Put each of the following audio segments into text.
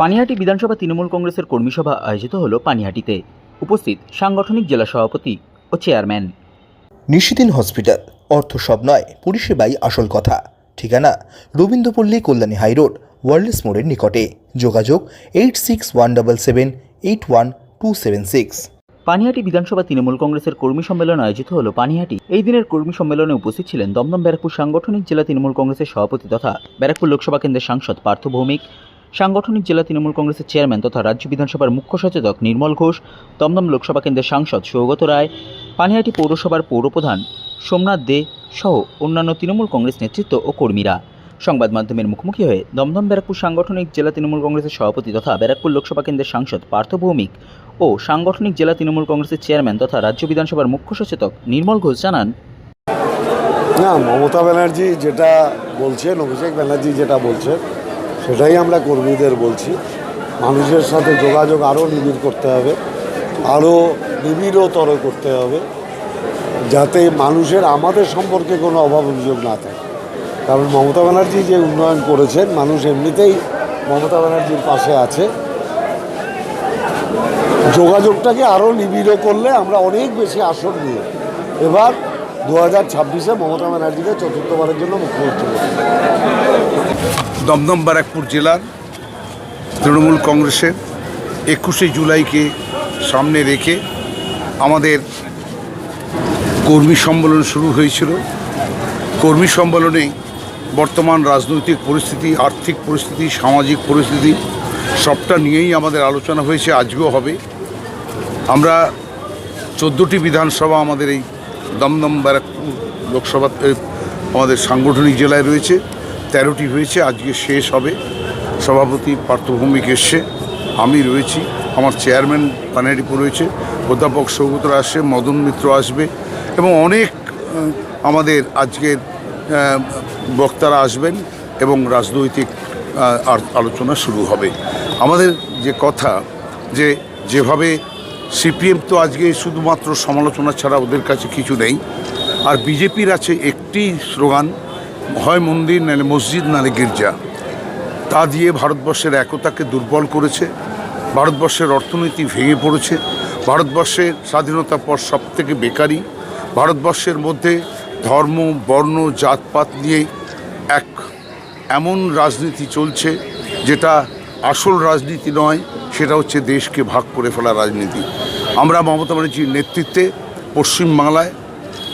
পানিহাটি বিধানসভা তৃণমূল কংগ্রেসের কর্মী সভা আয়োজিত হল পানিহাটিতে। উপস্থিত সাংগঠনিক জেলা সভাপতি ও চেয়ারম্যান। নিশিদিন হসপিটাল অর্থ সব নয় পরিষেবাই আসল কথা। ঠিকানা রবীন্দ্রপল্লী কল্যাণী হাইরোড ওয়ার্ল্ডস মোড়ের নিকটে। যোগাযোগ eight six one double seven eight one two seven six. Panihati বিধানসভা তৃণমূল কংগ্রেসের কর্মী সম্মেলন আয়োজিত হল পানিহাটি। এই দিনের কর্মী সম্মেলনে উপস্থিত ছিলেন দমদম ব্যারাকপুর সাংগঠনিক জেলা তৃণমূল কংগ্রেসের সভাপতি তথা ব্যারাকপুর লোকসভা কেন্দ্রের সাংসদ পার্থ ভৌমিক সাংগঠনিক জেলা তৃণমূল কংগ্রেসের চেয়ারম্যান তথা রাজ্য বিধানসভার মুখ্য সচেতক নির্মল ঘোষ দমদম লোকসভা কেন্দ্রের সাংসদ সৌগত রায়, পানিহাটি পৌরসভার পৌরপ্রধান সোমনাথ দে সহ অন্যান্য তৃণমূল কংগ্রেস নেতৃত্ব ও কর্মীরা। সংবাদ মাধ্যমের মুখোমুখি হয়ে দমদম ব্যারাকপুর সাংগঠনিক জেলা তৃণমূল কংগ্রেসের সভাপতি তথা ব্যারাকপুর লোকসভা কেন্দ্রের সাংসদ পার্থ ভৌমিক ও সাংগঠনিক জেলা তৃণমূল কংগ্রেসের চেয়ারম্যান তথা রাজ্য বিধানসভার মুখ্য সচেতক নির্মল ঘোষ জানান, না, মমতা ব্যানার্জি যেটা বলছেন, অভিষেক ব্যানার্জি যেটা বলছেন সেটাই আমরা কর্মীদের বলছি। মানুষের সাথে যোগাযোগ আরও নিবিড় করতে হবে আরও নিবিড়তর করতে হবে, যাতে মানুষের আমাদের সম্পর্কে কোনো অভাব অভিযোগ না থাকে। কারণ মমতা ব্যানার্জি যে উন্নয়ন করেছেন, মানুষ এমনিতেই মমতা ব্যানার্জির পাশে আছে। যোগাযোগটাকে আরও নিবিড় করলে আমরা অনেক বেশি আসন নিয়ে, এবার দু হাজার ছাব্বিশে মমতা ব্যানার্জিকে চতুর্থবারের জন্য মুখ্যমন্ত্রী দমদম ব্যারাকপুর জেলার তৃণমূল কংগ্রেসের একুশে জুলাইকে সামনে রেখে আমাদের কর্মী সম্মেলন শুরু হয়েছিল। কর্মী সম্মেলনে বর্তমান রাজনৈতিক পরিস্থিতি, আর্থিক পরিস্থিতি, সামাজিক পরিস্থিতি, সবটা নিয়েই আমাদের আলোচনা হয়েছে, আজকেও হবে। আমরা চোদ্দোটি বিধানসভা আমাদের এই দমদম ব্যারাকপুর লোকসভা আমাদের সাংগঠনিক জেলায় রয়েছে, তেরোটি হয়েছে, আজকে শেষ হবে। সভাপতি পার্থভূমিক এসছে, আমি রয়েছি, আমার চেয়ারম্যান পানারিপুর রয়েছে, অধ্যাপক সৌগতরা আসছে, মদন মিত্র আসবে, এবং অনেক আমাদের আজকের বক্তারা আসবেন, এবং রাজনৈতিক আলোচনা শুরু হবে। আমাদের যে কথা, যে যেভাবে সিপিএম তো আজকে শুধুমাত্র সমালোচনা ছাড়া ওদের কাছে কিছু নেই। আর বিজেপির আছে একটি স্লোগান হয় মন্দির নাহলে মসজিদ নাহলে গির্জা। তা দিয়ে ভারতবর্ষের একতাকে দুর্বল করেছে, ভারতবর্ষের অর্থনীতি ভেঙে পড়েছে, ভারতবর্ষের স্বাধীনতার পর সব থেকে বেকারি, ভারতবর্ষের মধ্যে ধর্ম, বর্ণ, জাতপাত নিয়ে এক এমন রাজনীতি চলছে, যেটা আসল রাজনীতি নয় সেটা হচ্ছে দেশকে ভাগ করে ফেলা রাজনীতি। আমরা মমতা ব্যানার্জির নেতৃত্বে পশ্চিমবাংলায়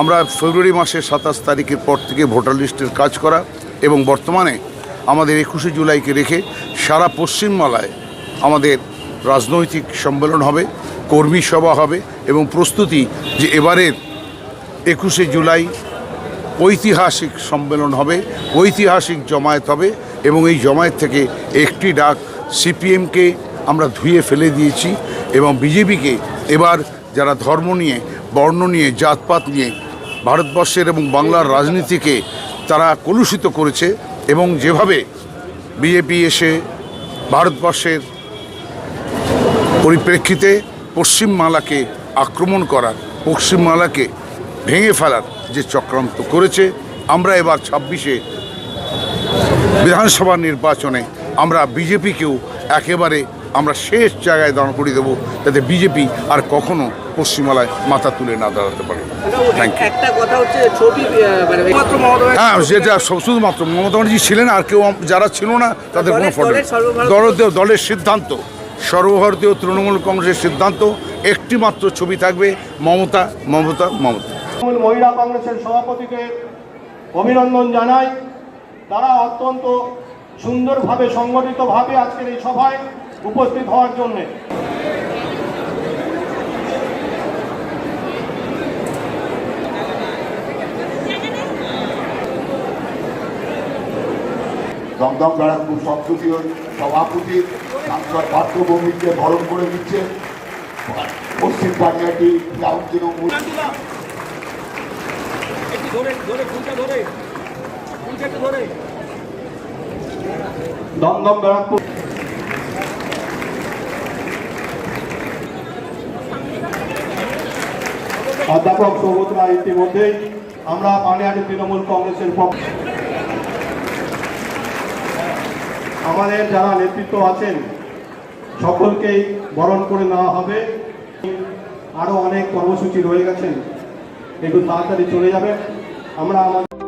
আমরা ফেব্রুয়ারি মাসের সাতাশ তারিখের পর থেকে ভোটার লিস্টের কাজ করা এবং বর্তমানে আমাদের একুশে জুলাইকে রেখে সারা পশ্চিমবাংলায় আমাদের রাজনৈতিক সম্মেলন হবে, কর্মী সভা হবে এবং প্রস্তুতি যে এবারের একুশে জুলাই ঐতিহাসিক সম্মেলন হবে, ঐতিহাসিক জমায়েত হবে এবং এই জমায়েত থেকে একটি ডাক সিপিএমকে আমরা ধুয়ে ফেলে দিয়েছি এবং বিজেপিকে এবার যারা ধর্ম নিয়ে, বর্ণ নিয়ে, জাতপাত নিয়ে, ভারতবর্ষের এবং বাংলার রাজনীতিকে তারা কলুষিত করেছে এবং যেভাবে বিজেপি এসে ভারতবর্ষের পরিপ্রেক্ষিতে পশ্চিমবাংলাকে আক্রমণ করার, পশ্চিমবাংলাকে ভেঙে ফেলার যে চক্রান্ত করেছে, আমরা এবার ছাব্বিশে বিধানসভা নির্বাচনে আমরা বিজেপিকেও একেবারে আমরা শেষ জায়গায় দাঁড় করিয়ে দেবো যাতে বিজেপি আর কখনো পশ্চিমবাংলায় মাথা তুলে না দাঁড়াতে পারে। থ্যাংক ইউ একটা কথা হচ্ছে ছবি আহ, মানে হ্যাঁ যেটা সব- শুধুমাত্র মমতা ব্যানার্জি ছিলেন আর কেউ যারা ছিল না তাদের কোনো দলের- ফটো দলের দলের সিদ্ধান্ত সর্বভারতীয় তৃণমূল কংগ্রেসের সিদ্ধান্ত একটি মাত্র ছবি থাকবে মমতা মমতা মমতা। তৃণমূল মহিলা কংগ্রেসের সভাপতিকে অভিনন্দন জানাই। তারা অত্যন্ত সুন্দরভাবে সংগঠিতভাবে আজকের এই সভায় উপস্থিত হওয়ার জন্যে। দমদম ব্যারাকপুর সপ্ততীয় সভাপতি সাংসদ পার্থভূমিকে বরণ করে দিচ্ছে। পশ্চিম গ্রাম তৃণমূল। দমদম ব্যারাকপুর অধ্যাপক সৌগত রায় ইতিমধ্যেই আমরা পানিহাটি তৃণমূল কংগ্রেসের পক্ষে আমাদের যারা নেতৃত্ব আছেন, সকলকেই বরণ করে নেওয়া হবে। আরও অনেক কর্মসূচি রয়ে গেছেন একটু তাড়াতাড়ি চলে যাবেন। আমরা আমাদের